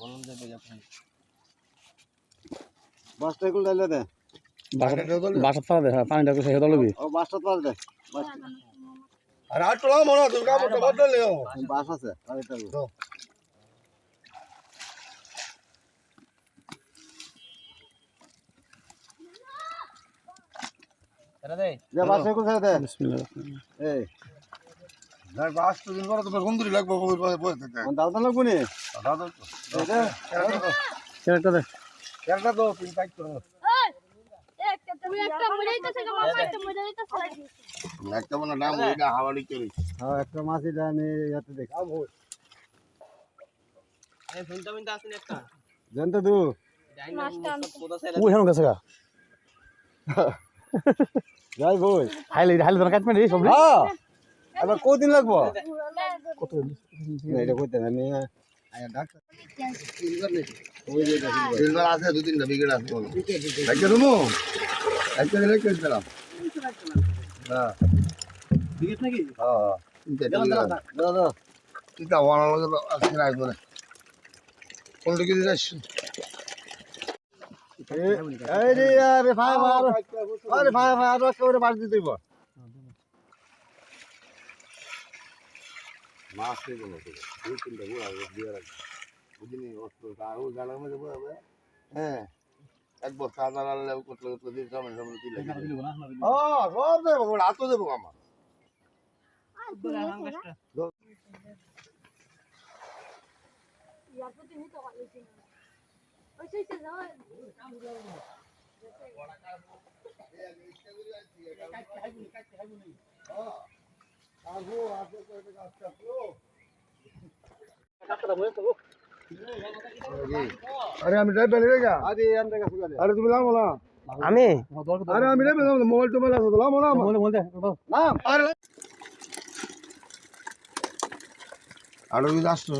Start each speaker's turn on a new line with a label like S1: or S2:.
S1: বলুন যে বেজা ফোন
S2: বাসটা এগুলো ডাইলে দে।
S3: বাসাত পারা দে। হ্যাঁ পানিটা একটু শেষ হলো
S2: ও বাসটা পার দে।
S4: আর আটলা মনে তুই কাপড়টা বদলে
S2: বাস আছে
S1: এটা দে।
S2: যে বাসটা ছেড়ে দে।
S3: বিসমিল্লাহ
S2: এই।
S4: না বাস তো দিন পরে তো সুন্দরী লাগবে বই বই বই থাকতে
S2: আমার দাদা লাগবো নি?
S4: দাদা তো
S2: এটা
S3: একটা দে।
S4: তো করো মনে নাম ওইটা করি
S2: হ্যাঁ একটা মাছ এটা আমি ইয়াতে দেখ। জানতে
S3: গেছে গা।
S2: যাই বই।
S3: হাইলে হাইলে ধর কাট মেরে সব
S2: হ্যাঁ। এবার কদিন লাগবো?
S3: কত
S2: এটা কইতে আমি সিলভার।
S4: আছে দু তিনটা বিকেট আছে বলো। একটা রুমো? একটা দিলে কেটে দিলাম হ্যাঁ।
S1: বিকেট নাকি?
S4: হ্যাঁ হ্যাঁ।
S2: দাদা, দাদা,
S4: তিনটা ওয়ানা লাগে না কোনটা কি
S2: আরে ভাই, ভাই, আরে- আরে ভাই, ভাই, আরও একটা করে বাড়ি দিতে
S4: মাছ থেকে না দুই তিনটা গুড়া দিয়ে রাখবে বুঝিনি অস্ত্র আর ওই গালার মধ্যে বয়াবে হ্যাঁ এক বস্তা আদা লাল করতে করতে দিয়ে সামনে সামনে দিলে হ্যাঁ সব দেবো ওটা হাতও দেবো আমার
S5: ইয়ার
S4: আরে আমি ড্রাইভার রে গা
S2: আরে,
S4: তুমি লামো না
S3: আমি?
S4: আরে আমি ড্রাইভার মোবাইল টোবাইল আছে না
S3: বলতে বলতে
S2: নাম।
S4: আরে আরে আসছো